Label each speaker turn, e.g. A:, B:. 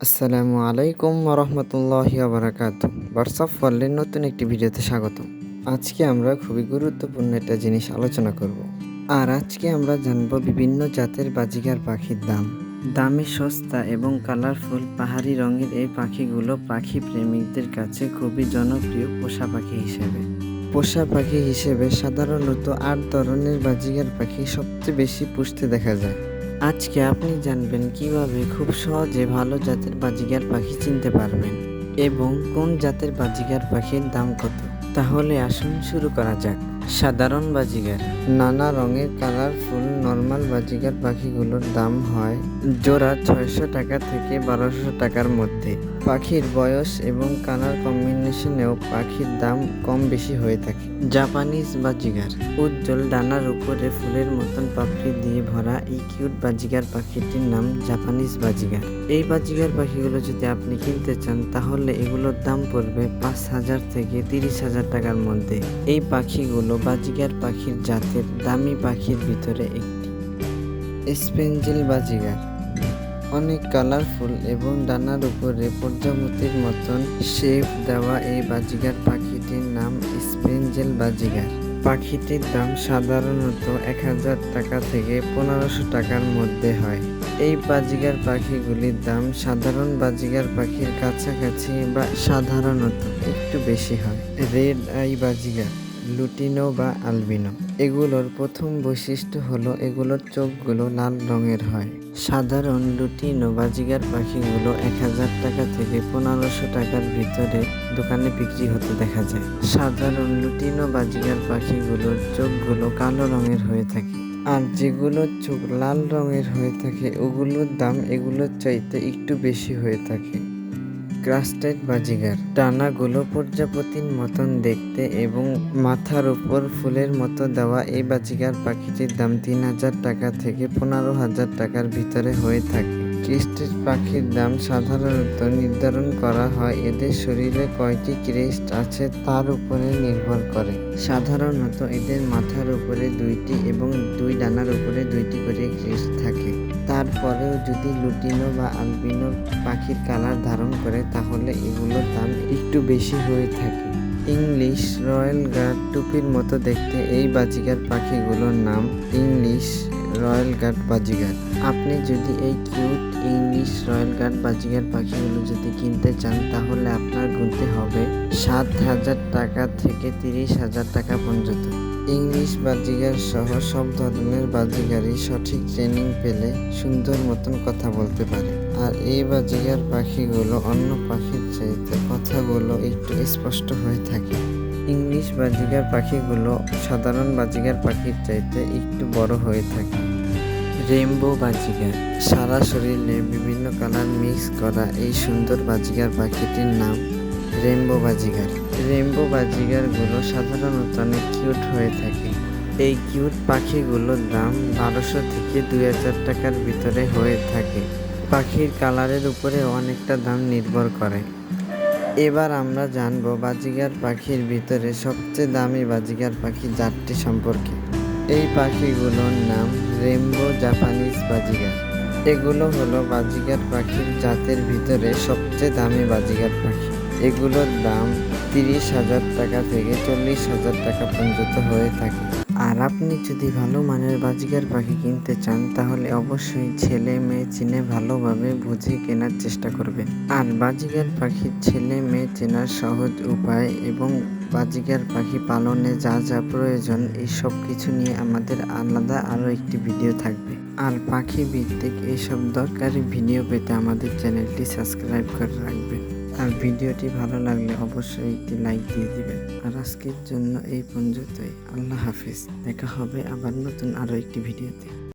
A: আসসালামু আলাইকুম রহমতুল্লাহ বারাকাত হোয়াটসঅ্যাপ ওয়ার্ল্ডের নতুন একটি ভিডিওতে স্বাগত আজকে আমরা খুবই গুরুত্বপূর্ণ একটা জিনিস আলোচনা করব। আর আজকে আমরা জানব বিভিন্ন জাতের বাজিকার পাখির দাম। দামে সস্তা এবং কালারফুল পাহাড়ি রঙের এই পাখিগুলো পাখি প্রেমিকদের কাছে খুবই জনপ্রিয় পোষা পাখি হিসেবে। পোষা পাখি হিসেবে সাধারণত আট ধরনের বাজিকার পাখি সবচেয়ে বেশি পুষতে দেখা যায়। আজকে আপনি জানবেন কীভাবে খুব সহজে ভালো জাতের বাজিগার পাখি চিনতে পারবেন এবং কোন জাতের বাজিগার পাখির দাম কত। তাহলে আসুন শুরু করা যাক। সাধারণ বাজিগার। নানা রঙের কালারফুল নর্মাল বাজিগার পাখিগুলোর দাম হয় জোড়া ছয়শো টাকা থেকে বারোশো টাকার মধ্যে। পাখির বয়স এবং কালার কম্বিনেশনেও পাখির দাম কম বেশি হয়ে থাকে। জাপানিজ বাজিগার। উজ্জ্বল ডানার উপরে ফুলের মতন পাপড়ি দিয়ে ভরা এই কিউট বাজিগার পাখিটির নাম জাপানিজ বাজিগার। এই বাজিগার পাখিগুলো যদি আপনি কিনতে চান, তাহলে এগুলোর দাম পড়বে পাঁচ হাজার থেকে তিরিশ হাজার টাকার মধ্যে। এই পাখিগুলো বাজিগার পাখির জাতের দামি পাখির ভিতরে একটি। স্পেঞ্জেল বাজিগার। অনেক কালারফুল এবং ডানার উপরে প্রজাপতির মতন শেপ দেওয়া এই বাজিগার পাখিটির নাম স্পেঞ্জেল বাজিগার। পাখিটির দাম সাধারণত এক হাজার টাকা থেকে পনেরোশো টাকার মধ্যে হয়। এই বাজিগার পাখিগুলির দাম সাধারণ বাজিগার পাখির কাছাকাছি বা সাধারণত একটু বেশি হয়। Red eye budgerigar. লুটিনো বা আলবিনো। এগুলোর প্রথম বৈশিষ্ট্য হলো এগুলোর চোখগুলো লাল রঙের হয়। সাধারণ লুটিনো বাজিগার পাখিগুলো এক হাজার টাকা থেকে পনেরোশো টাকার ভিতরে দোকানে বিক্রি হতে দেখা যায়। সাধারণ লুটিনো বাজিগার পাখিগুলোর চোখগুলো কালো রঙের হয়ে থাকে। আর যেগুলো চোখ লাল রঙের হয়ে থাকে, ওগুলোর দাম এগুলোর চাইতে একটু বেশি হয়ে থাকে। ক্রাস্টেড বাজিগার। ডানাগুলো প্রজাপতির মতন দেখতে এবং মাথার উপর ফুলের মতো দেওয়া এই বাজিগার পাখিটির দাম তিন হাজার টাকা থেকে পনেরো হাজার টাকার ভিতরে হয়ে থাকে। ক্রিস্টেড পাখির দাম সাধারণত নির্ধারণ করা হয়। এদের শরীরে কয়টি ক্রিস্ট আছে তার উপরে নির্ভর করে। সাধারণত এদের মাথার উপরে দুইটি এবং দুই ডানার উপরে দুইটি করে ক্রিস্ট থাকে। তারপরেও যদি লুটিনো বা আলবিনো পাখির কালার ধারণ করে, তাহলে এগুলোর দাম একটু বেশি হয়ে থাকে। ইংলিশ রয়্যাল গার্ড টুপির মতো দেখতে এই বাজিকার পাখিগুলোর নাম ইংলিশ রয়্যাল গার্ড বাজিগার। আপনি যদি এই cute English royal guard Baazigar পাখিগুলো যদি কিনতে চান, তাহলে আপনার গুনতে হবে সাত হাজার টাকা থেকে তিরিশ হাজার টাকা পর্যন্ত। ইংলিশ বাজিগার সহ সব ধরনের বাজিগারই সঠিক ট্রেনিং পেলে সুন্দর মতন কথা বলতে পারে। আর এই বাজিগার পাখিগুলো অন্য পাখির চাইতে কথাগুলো একটু স্পষ্ট হয়ে থাকে। ইংলিশ বাজিগার পাখিগুলো সাধারণ বাজিগার পাখির চাইতে একটু বড় হয়ে থাকে। রেইনবো বাজিগার সারা শরীরে বিভিন্ন কালার মিক্স করা এই সুন্দর বাজিগার পাখিটির নাম রেইনবো বাজিগার রেইনবো বাজিগারগুলো সাধারণত অনেক কিউট হয়ে থাকে। এই কিউট পাখিগুলোর দাম বারোশো থেকে দুই হাজার টাকার ভিতরে হয়ে থাকে। পাখির কালারের উপরে অনেকটা দাম নির্ভর করে। এবার আমরা জানব বাজিগার পাখির ভিতরে সবচেয়ে দামি বাজিগার পাখি জাতটি সম্পর্কে। এই পাখিগুলোর নাম রেমবো জাপানিজ বাজিগার। এগুলো হলো বাজিগার পাখির জাতের ভিতরে সবচেয়ে দামি বাজিগার পাখি। এগুলোর দাম তিরিশ হাজার টাকা থেকে চল্লিশ হাজার টাকা পর্যন্ত হয়ে থাকে। আর আপনি যদি ভালো মানের বাজিগার পাখি কিনতে চান, তাহলে অবশ্যই ছেলে মেয়ে চিনে ভালোভাবে বুঝে কেনার চেষ্টা করবেন। আর বাজিগার পাখির ছেলে মেয়ে চেনার সহজ উপায় এবং বাজিগার পাখি পালনে যা যা প্রয়োজন, এই সব কিছু নিয়ে আমাদের আলাদা আরও একটি ভিডিও থাকবে। আর পাখি ভিত্তিক এইসব দরকারি ভিডিও পেতে আমাদের চ্যানেলটি সাবস্ক্রাইব করে রাখবেন। আর ভিডিওটি ভালো লাগলে অবশ্যই একটি লাইক দিয়ে দিবেন। আর আজকের জন্য এই পর্যন্তই। আল্লাহ হাফিজ। দেখা হবে আবার নতুন আরও একটি ভিডিওতে।